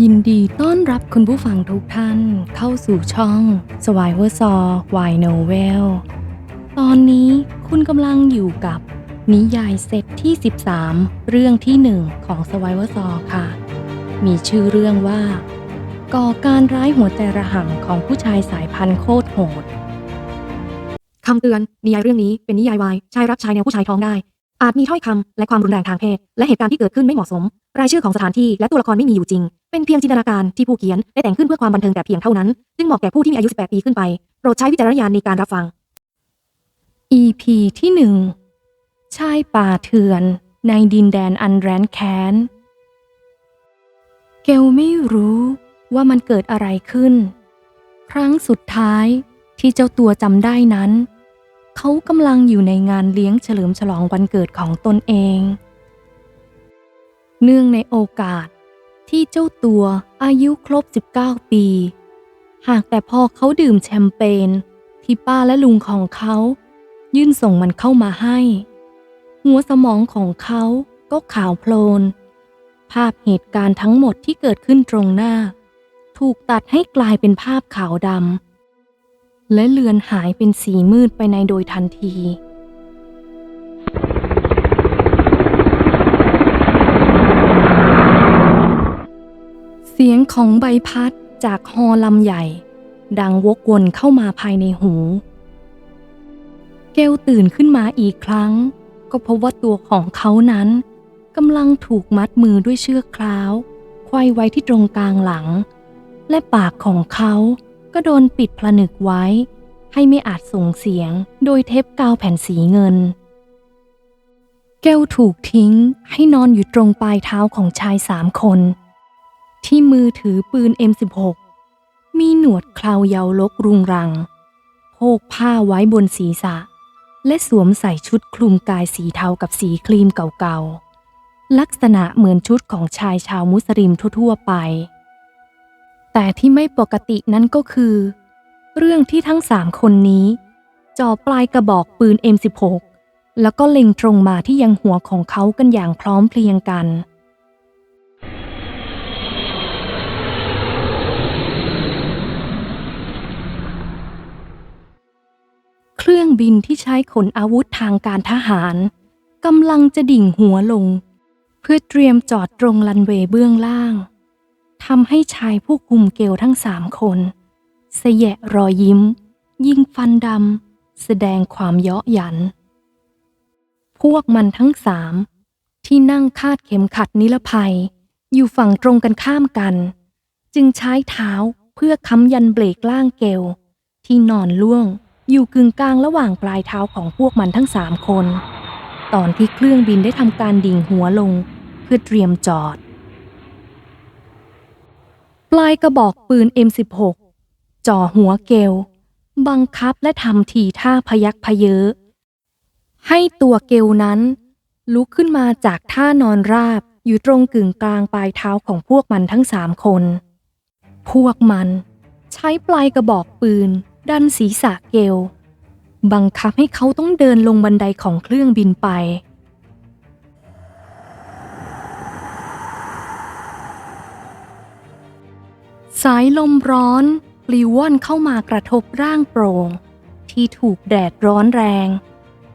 ยินดีต้อนรับคุณผู้ฟังทุกท่านเข้าสู่ช่อง s w i v e r s a w Y Novel ตอนนี้คุณกำลังอยู่กับ นิยายเซตที่ 13 เรื่องที่ 1 ของ s w i v e r s a w ค่ะ มีชื่อเรื่องว่า ก่อการร้ายหัวใจระห่ำของผู้ชายสายพันธุ์โคตรโหดคำเตือนนิยายเรื่องนี้เป็นนิยายวายชายรักชายแนวผู้ชายท้องได้ อาจมีถ้อยคำและความรุนแรงทางเพศ และเหตุการณ์ที่เกิดขึ้นไม่เหมาะสม รายชื่อของสถานที่และตัวละครไม่มีอยู่จริง เป็นเพียงจินตนาการที่ผู้เขียนได้แต่งขึ้นเพื่อความบันเทิงแต่เพียงเท่านั้นจึงเหมาะแก่ผู้ที่มีอายุ 18 ปีขึ้นไป โปรดใช้วิจารณญาณในการรับฟัง EP ที่หนึ่งชายป่าเถื่อนในดินแดนอันแร้นแค้น เกลไม่รู้ว่ามันเกิดอะไรขึ้น ครั้งสุดท้ายที่เจ้าตัวจำได้นั้น เขากำลังอยู่ในงานเลี้ยงเฉลิมฉลองวันเกิดของตนเอง เนื่องในโอกาสที่เจ้าตัวอายุครบ 19 ปี หากแต่พอเขาดื่มแชมเปญที่ป้าและลุงของเขา ยื่นส่งมันเข้ามาให้ หัวสมองของเขาก็ขาวโพลน ภาพเหตุการณ์ทั้งหมดที่เกิดขึ้นตรงหน้า ถูกตัดให้กลายเป็นภาพขาวดำ และเลือนหายเป็นสีมืดไปในโดยทันที เสียงของใบพัดจากฮอลำใหญ่ ดังวกวนเข้ามาภายในหู เกลตื่นขึ้นมาอีกครั้ง ก็พบว่าตัวของเขานั้นกำลังถูกมัดมือด้วยเชือกคล้าวไขว้ไว้ที่ตรงกลางหลัง และปากของเขา ก็โดนปิดผนึกไว้ ให้ไม่อาจส่งเสียงโดยเทปกาวแผ่นสีเงิน แก้วถูกทิ้งให้นอนอยู่ตรงปลายเท้าของชายสามคน ที่มือถือปืน M16 มีหนวดเคราวเยาวลกรุงรังโพกผ้าไว้บนศีรษะ และสวมใส่ชุดคลุมกายสีเทากับสีครีมเก่าๆ ลักษณะเหมือนชุดของชายชาวมุสลิมทั่วๆไป แต่ที่ไม่ปกตินั้นก็คือ เรื่องที่ทั้งสามคนนี้จ่อปลายกระบอกปืน M16 แล้วก็เล็งตรงมาที่ยังหัวของเขากันอย่างพร้อมเพรียงกัน เครื่องบินที่ใช้ขนอาวุธทางการทหารกำลังจะดิ่งหัวลง เพื่อเตรียมจอดตรงลันเวย์เบื้องล่าง ทำให้ชายผู้คุมเกลทั้งสามคนเสยะรอยยิ้ม ยิงฟันดำแสดงความเยาะหยัน พวกมันทั้งสามที่นั่งคาดเข็มขัดนิรภัย อยู่ฝั่งตรงกันข้ามกัน จึงใช้เท้าเพื่อค้ำยันเบรกล่างเกลที่นอนล่วงอยู่กึ่งกลางระหว่างปลายเท้าของพวกมันทั้งสามคน ตอนที่เครื่องบินได้ทำการดิ่งหัวลง เพื่อเตรียมจอด ปลายกระบอกปืน M16 จ่อหัวเกล บังคับและทำทีท่าพยักพเยอให้ตัวเกลนั้น ลุกขึ้นมาจากท่านอนราบอยู่ตรงกึ่งกลางปลายเท้าของพวกมันทั้งสามคน พวกมันใช้ปลายกระบอกปืน ดันศีรษะเกล บังคับให้เขาต้องเดินลงบันไดของเครื่องบินไป สายลมร้อนปลิวว่อนเข้ามากระทบร่างโปร่งที่ถูกแดดร้อนแรง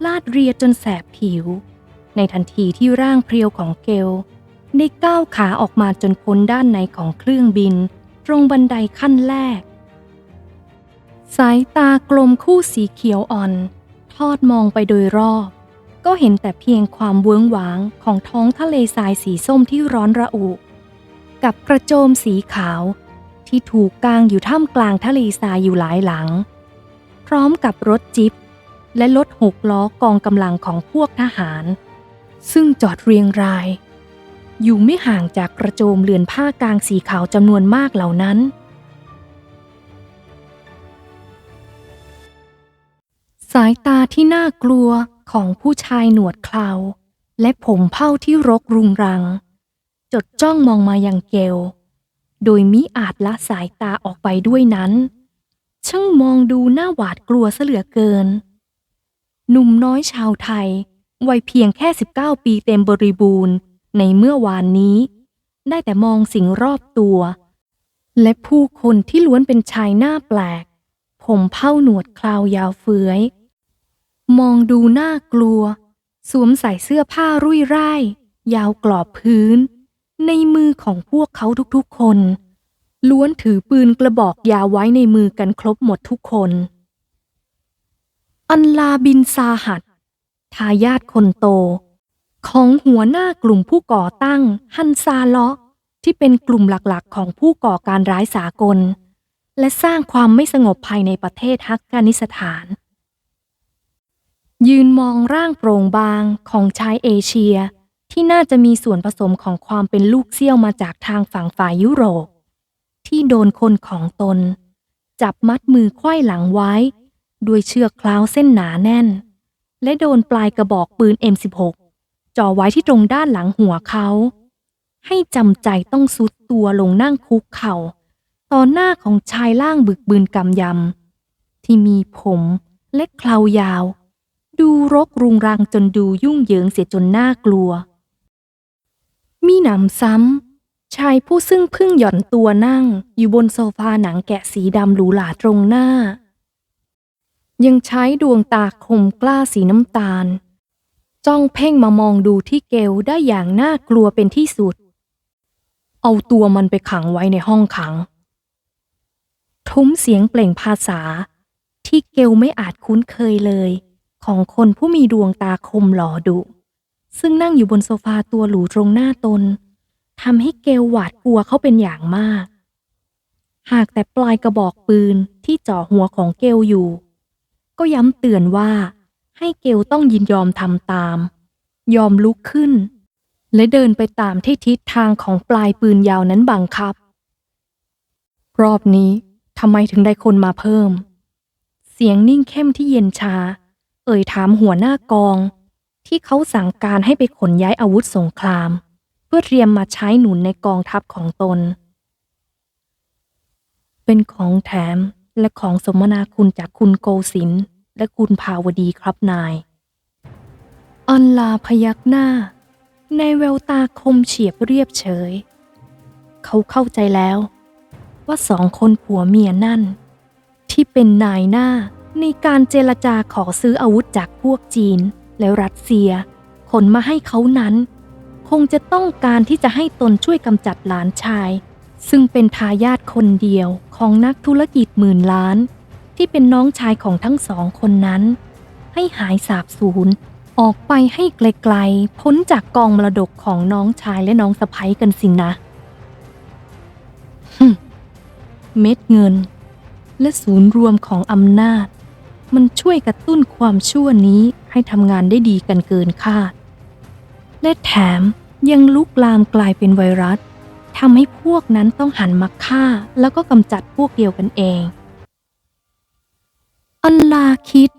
ลาดเรียจนแสบผิว ในทันทีที่ร่างเพรียวของเกลได้ก้าวขาออกมาจนพ้นด้านในของเครื่องบิน ตรงบันไดขั้นแรก สายตากลมคู่สีเขียวอ่อน ทอดมองไปโดยรอบ ก็เห็นแต่เพียงความเวิ้งหวางของท้องทะเลทรายสีส้มที่ร้อนระอุ กับกระโจมสีขาว ที่ถูกกางอยู่ท่ามกลางทะเลทรายอยู่หลายหลัง พร้อมกับรถจิ๊บและรถหกล้อกองกำลังของพวกทหาร ซึ่งจอดเรียงราย อยู่ไม่ห่างจากกระโจมเรือนผ้ากางสีขาวจำนวนมากเหล่านั้น สายตาที่น่ากลัวของผู้ชายหนวดเคราและผมเผ้าที่รกรุงรัง จดจ้องมองมาอยังเกล โดยมิอาจละสายตาออกไปด้วยนั้น ช่างมองดูหน้าหวาดกลัวเสเหลือเกิน หนุ่มน้อยชาวไทย วัยเพียงแค่ 19 ปีเต็มบริบูรณ์ ในเมื่อวานนี้ ได้แต่มองสิ่งรอบตัว และผู้คนที่ล้วนเป็นชายหน้าแปลก ผมเผ้าหนวดคราวยาวเฟื้อยมองดูน่ากลัว สวมใส่เสื้อผ้ารุ่ยร่าย ยาวกรอบพื้น ในมือของพวกเขาทุกๆคน ล้วนถือปืนกระบอกยาวไว้ในมือกันครบหมดทุกคน อันลาบินซาหัดทายาทคนโต ของหัวหน้ากลุ่มผู้ก่อตั้งฮันซาเลาะที่เป็นกลุ่มหลักๆ ของผู้ก่อการร้ายสากล และสร้างความไม่สงบภายในประเทศฮักกานิสถาน ยืนมองร่างโปร่งบางของชายเอเชีย ที่น่าจะมีส่วนผสมของความเป็นลูกเสี้ยวมาจากทางฝั่งฝ่ายยุโรป ที่โดนคนของตน จับมัดมือไขว้หลังไว้ ด้วยเชือกคล้าวเส้นหนาแน่น และโดนปลายกระบอกปืน M16 จ่อไว้ที่ตรงด้านหลังหัวเขา ให้จำใจต้องสุดตัวลงนั่งคุกเข่าต่อหน้าของชายล่างบึกบืนกำยำ ที่มีผมและเครายาว ดูรกรุงรังจนดูยุ่งเหยิงเสียจนน่ากลัว มีหนำซ้ำ ชายผู้ซึ่งเพิ่งหย่อนตัวนั่ง อยู่บนโซฟาหนังแกะสีดำหรูหราตรงหน้า ยังใช้ดวงตาคมกล้าสีน้ำตาล จ้องเพ่งมามองดูที่เกลได้อย่างน่ากลัวเป็นที่สุด เอาตัวมันไปขังไว้ในห้องขัง ทุ้มเสียงเปล่งภาษา ที่เกลไม่อาจคุ้นเคยเลย ของคนผู้มีดวงตาคมหล่อดุ ซึ่งนั่งอยู่บนโซฟาตัวหรูตรงหน้าตนทำให้เกลหวาดกลัวเขาเป็นอย่างมาก หากแต่ปลายกระบอกปืนที่จ่อหัวของเกลอยู่ ก็ย้ำเตือนว่าให้เกลต้องยินยอมทำตาม ยอมลุกขึ้น และเดินไปตามที่ทิศทางของปลายปืนยาวนั้นบังคับ รอบนี้ทำไมถึงได้คนมาเพิ่ม เสียงนิ่งเข้มที่เย็นชา เอ่ยถามหัวหน้ากอง ที่เขาสั่งการให้ไปขนย้ายอาวุธสงคราม เพื่อเตรียมมาใช้หนุนในกองทัพของตน เป็นของแถมและของสมนาคุณจากคุณโกศินและคุณภาวดีครับนาย อันลาพยักหน้า ในแววตาคมเฉียบเรียบเฉย เขาเข้าใจแล้ว ว่าสองคนผัวเมียนั่น ที่เป็นนายหน้าในการเจรจาขอซื้ออาวุธจากพวกจีน และรัสเซีย ขนมาให้เขานั้น คงจะต้องการที่จะให้ตนช่วยกำจัดหลานชาย ซึ่งเป็นทายาทคนเดียวของนักธุรกิจหมื่นล้าน ที่เป็นน้องชายของทั้งสองคนนั้น ให้หายสาบสูญออกไปให้ไกลๆ พ้นจากกองมรดกของน้องชายและน้องสะใภ้กันสินะ เม็ดเงิน และศูนย์รวมของอำนาจ มันช่วยกระตุ้นความชั่วนี้ให้ทำงานได้ดีกันเกินคาด และแถมยังลุกลามกลายเป็นไวรัสทำให้พวกนั้นต้องหันมาฆ่า แล้วก็กำจัดพวกเดียวกันเองอัลลาคิด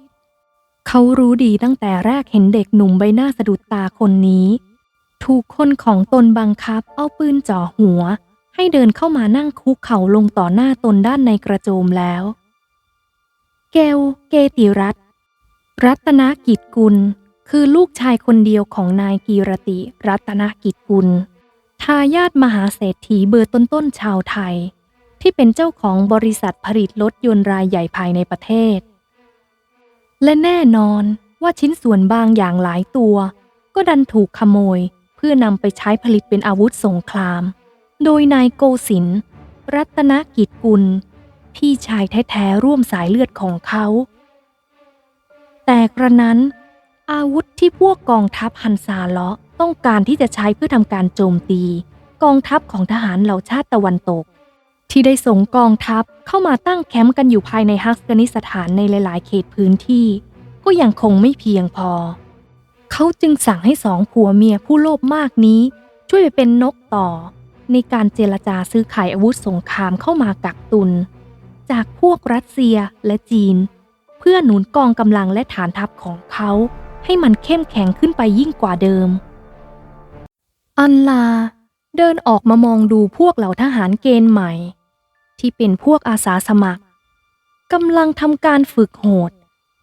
เขารู้ดีตั้งแต่แรกเห็นเด็กหนุ่มใบหน้าสะดุดตาคนนี้ ถูกคนของตนบังคับเอาปืนจ่อหัว ให้เดินเข้ามานั่งคุกเข่าลงต่อหน้าตนด้านในกระโจมแล้ว เกล เกติรัตรัตนกิจกุล คือลูกชายคนเดียวของนายกีรติ รัตนกิจกุล ทายาทมหาเศรษฐีเบอร์ต้นๆชาวไทย ที่เป็นเจ้าของบริษัทผลิตรถยนต์รายใหญ่ภายในประเทศ และแน่นอนว่าชิ้นส่วนบางอย่างหลายตัว ก็ดันถูกขโมยเพื่อนำไปใช้ผลิตเป็นอาวุธสงคราม โดยนายโกศินร์รัตนกิจกุล พี่ชายแท้ๆร่วมสายเลือดของเขา แต่กระนั้น อาวุธที่พวกกองทัพฮันซาเลาะต้องการที่จะใช้เพื่อทำการโจมตี กองทัพของทหารเหล่าชาติตะวันตก ที่ได้ส่งกองทัพเข้ามาตั้งแคมป์กันอยู่ภายในฮักกานิสถานในหลายๆ เขตพื้นที่ ก็ยังคงไม่เพียงพอ เขาจึงสั่งให้สองผัวเมียผู้โลภมากนี้ช่วยไปเป็นนกต่อ ในการเจรจาซื้อขายอาวุธสงครามเข้ามากักตุน จากพวกรัสเซียและจีน เพื่อหนุนกองกำลังและฐานทัพของเขาให้มันเข้มแข็งขึ้นไปยิ่งกว่าเดิม อันลาเดินออกมามองดูพวกเหล่าทหารเกณฑ์ใหม่ ที่เป็นพวกอาสาสมัครกำลังทำการฝึกโหด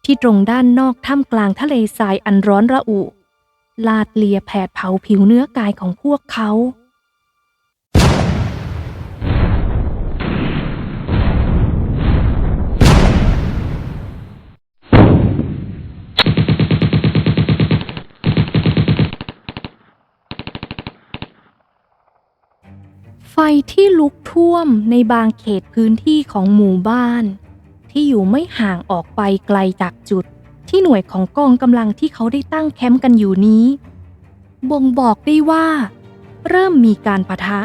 ที่ตรงด้านนอกถ้ำกลางทะเลทรายอันร้อนระอุ ลาดเลียแผดเผาผิวเนื้อกายของพวกเขา ไฟที่ลุกท่วมในบางเขตพื้นที่ของหมู่บ้าน ที่อยู่ไม่ห่างออกไปไกลจากจุด ที่หน่วยของกองกำลังที่เขาได้ตั้งแคมป์กันอยู่นี้ บ่งบอกได้ว่า เริ่มมีการปะทะ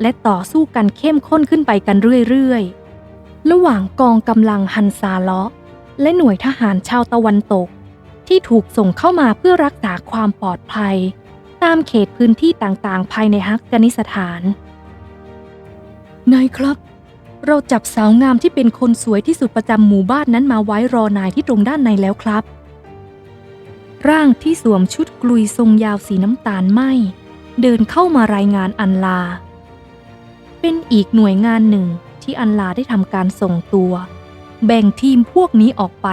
และต่อสู้กันเข้มข้นขึ้นไปกันเรื่อยๆ ระหว่างกองกำลังฮันซาเลาะ และหน่วยทหารชาวตะวันตก ที่ถูกส่งเข้ามาเพื่อรักษาความปลอดภัย ตามเขตพื้นที่ต่างๆ ภายในฮักกานิสถาน นายครับ เราจับสาวงามที่เป็นคนสวยที่สุดประจำหมู่บ้านนั้นมาไว้รอนายที่ตรงด้านในแล้วครับ ร่างที่สวมชุดกลุยทรงยาวสีน้ำตาลไหมเดินเข้ามารายงานอันลา เป็นอีกหน่วยงานหนึ่งที่อันลาได้ทำการส่งตัว แบ่งทีมพวกนี้ออกไป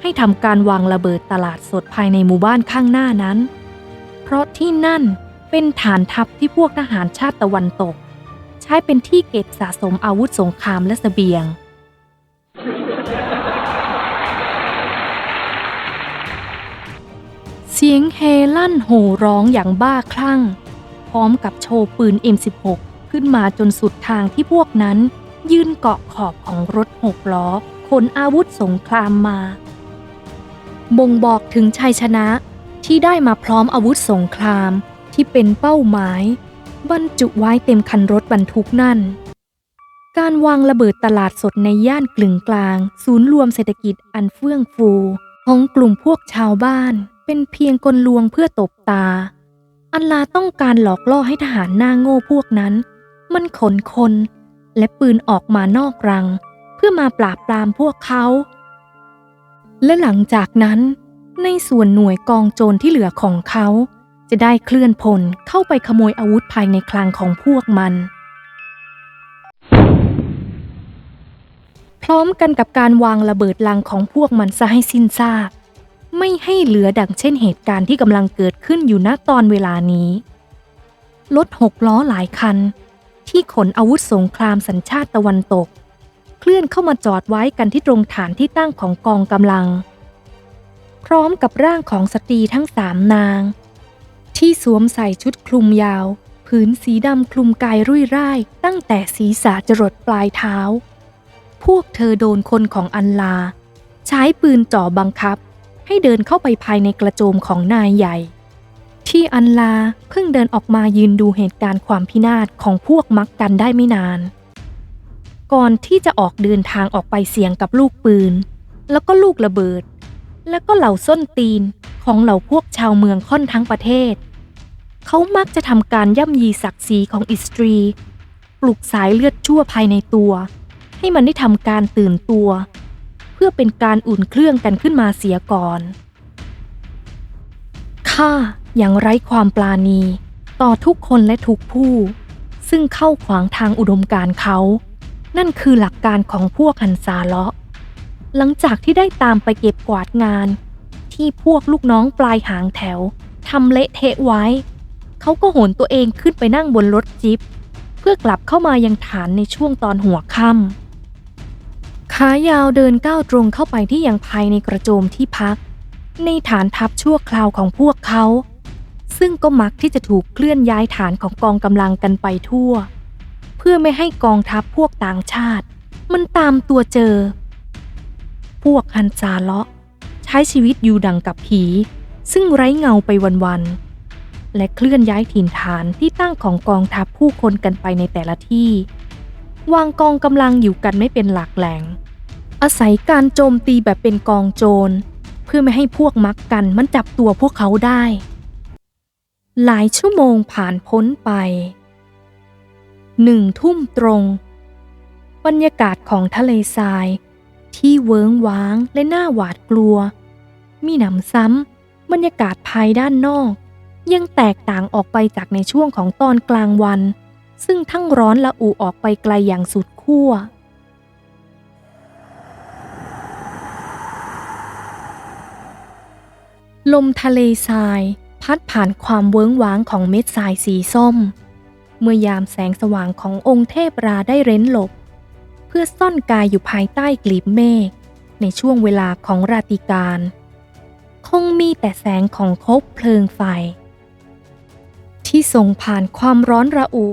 ให้ทำการวางระเบิดตลาดสดภายในหมู่บ้านข้างหน้านั้น เพราะที่นั่นเป็นฐานทัพที่พวกทหารชาติตะวันตก ช้เป็นที่เก็บสะสมอาวุธสงครามและเสบียง เสียงเฮลั่นโห่ร้องอย่างบ้าคลั่ง พร้อมกับโชว์ปืน M16 ขึ้นมาจนสุดทางที่พวกนั้น ยืนเกาะขอบของรถหกล้อขนอาวุธสงครามมา บ่งบอกถึงชัยชนะที่ได้มาพร้อมอาวุธสงครามที่เป็นเป้าหมาย บรรจุไว้เต็มคันรถบรรทุกนั่น การวางระเบิดตลาดสดในย่านกลึงกลาง ศูนย์รวมเศรษฐกิจอันเฟื่องฟูของกลุ่มพวกชาวบ้านเป็นเพียงกลลวงเพื่อตบตา อันลาต้องการหลอกล่อให้ทหารหน้าโง่พวกนั้น มันขนคน และปืนออกมานอกรัง เพื่อมาปราบปรามพวกเขา และหลังจากนั้น ในส่วนหน่วยกองโจรที่เหลือของเขา จะได้เคลื่อนพลเข้าไปขโมยอาวุธภายในคลังของพวกมัน พร้อมกันกับการวางระเบิดลังของพวกมันซะให้สิ้นซากไม่ให้เหลือดังเช่นเหตุการณ์ที่กำลังเกิดขึ้นอยู่ณตอนเวลานี้ รถหกล้อหลายคัน ที่ขนอาวุธสงครามสัญชาติตะวันตก เคลื่อนเข้ามาจอดไว้กันที่ตรงฐานที่ตั้งของกองกำลัง พร้อมกับร่างของสตรีทั้งสามนาง ที่สวมใส่ชุดคลุมยาว ผืนสีดำคลุมกายรุ่ยร่าย ตั้งแต่ศีรษะจรดปลายเท้า พวกเธอโดนคนของอันลา ใช้ปืนจ่อบังคับ ให้เดินเข้าไปภายในกระโจมของนายใหญ่ ที่อันลาเพิ่งเดินออกมายืนดูเหตุการณ์ความพินาศของพวกมักกันได้ไม่นาน ก่อนที่จะออกเดินทางออกไปเสี่ยงกับลูกปืน แล้วก็ลูกระเบิด แล้วก็เหล่าส้นตีนของเหล่าพวกชาวเมืองค่อนทั้งประเทศ เขามักจะทำการย่ำยีศักดิ์ศรีของอิสตรี ปลุกสายเลือดชั่วภายในตัว ให้มันได้ทำการตื่นตัว เพื่อเป็นการอุ่นเครื่องกันขึ้นมาเสียก่อนข้าอย่างไร้ความปลาณี ต่อทุกคนและทุกผู้ ซึ่งเข้าขวางทางอุดมการ์เขา นั่นคือหลักการของพวกฮันซาเลาะ หลังจากที่ได้ตามไปเก็บกวาดงาน ที่พวกลูกน้องปลายหางแถวทำเละเทะไว้ เขาก็โหนตัวเองขึ้นไปนั่งบนรถจิ๊บเพื่อกลับเข้ามายังฐานในช่วงตอนหัวค่ำขายาวเดินก้าวตรงเข้าไปที่ยังภายในกระโจมที่พัก ในฐานทัพชั่วคราวของพวกเขา ซึ่งก็มักที่จะถูกเคลื่อนย้ายฐานของกองกำลังกันไปทั่ว เพื่อไม่ให้กองทัพพวกต่างชาติ มันตามตัวเจอ พวกฮันซาเลาะ ใช้ชีวิตอยู่ดังกับผี ซึ่งไร้เงาไปวันๆ และเคลื่อนย้ายถิ่นฐานที่ตั้งของกองทัพผู้คนกันไปในแต่ละที่ วางกองกำลังอยู่กันไม่เป็นหลักแหล่ง อาศัยการโจมตีแบบเป็นกองโจร เพื่อไม่ให้พวกมักกันมันจับตัวพวกเขาได้ หลายชั่วโมงผ่านพ้นไปหนึ่งทุ่มตรง บรรยากาศของทะเลทราย ที่เวิ้งว้างและน่าหวาดกลัว มีหนำซ้ำบรรยากาศภายด้านนอก ยังแตกต่างออกไปจากในช่วงของตอนกลางวัน ซึ่งทั้งร้อนและอุออกไปไกลอย่างสุดขั้วลมทะเลทราย พัดผ่านความเวิ้งว้างของเม็ดทรายสีส้ม เมื่อยามแสงสว่างขององค์เทพราได้เร้นหลบ เพื่อซ่อนกายอยู่ภายใต้กลีบเมฆในช่วงเวลาของราตรีการ คงมีแต่แสงของคบเพลิงไฟ ส่งผ่านความร้อนระอุ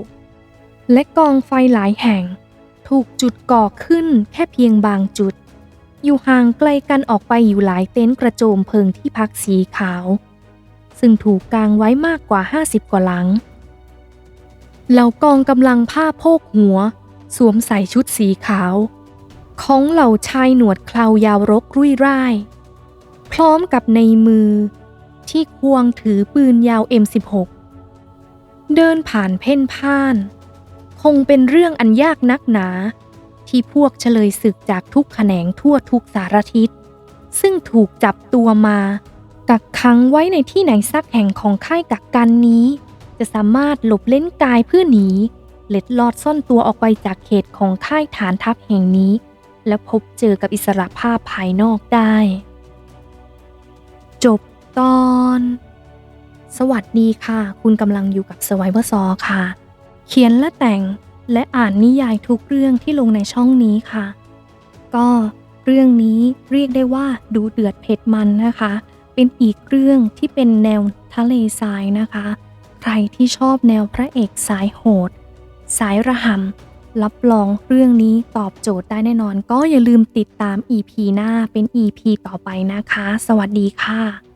และกองไฟหลายแห่ง ถูกจุดก่อขึ้นแค่เพียงบางจุด อยู่ห่างไกลกันออกไปอยู่หลายเต็นท์กระโจมเพลิงที่พักสีขาว ซึ่งถูกกางไว้มากกว่า 50 กว่าหลังเหล่ากองกำลังผ้าโพกหัว สวมใส่ชุดสีขาว ของเหล่าชายหนวดเครายาวรกรุ่ยร่าย พร้อมกับในมือที่ควงถือปืนยาว M16 เดินผ่านเพ่นพ่าน คงเป็นเรื่องอันยากนักหนา ที่พวกเฉลยศึกจากทุกแขนงทั่วทุกสารทิศ ซึ่งถูกจับตัวมา กักขังไว้ในที่ไหนสักแห่งของค่ายกักกันนี้ จะสามารถหลบเล่นกายเพื่อหนี เล็ดลอดซ่อนตัวออกไปจากเขตของค่ายฐานทัพแห่งนี้ และพบเจอกับอิสระภาพภายนอกได้ จบตอน สวัสดีค่ะ คุณกำลังอยู่กับ Survivor s a w ค่ะ เขียนและแต่งและอ่านนิยายทุกเรื่องที่ลงในช่องนี้ค่ะ ก็เรื่องนี้เรียกได้ว่าดูเดือดเผ็ดมันนะคะ เป็นอีกเรื่องที่เป็นแนวทะเลทรายนะคะ ใครที่ชอบแนวพระเอกสายโหด สายระหำรับรองเรื่องนี้ตอบโจทย์ได้แน่นอน ก็อย่าลืมติดตาม EP หน้าเป็น EP ต่อไปนะคะ สวัสดีค่ะ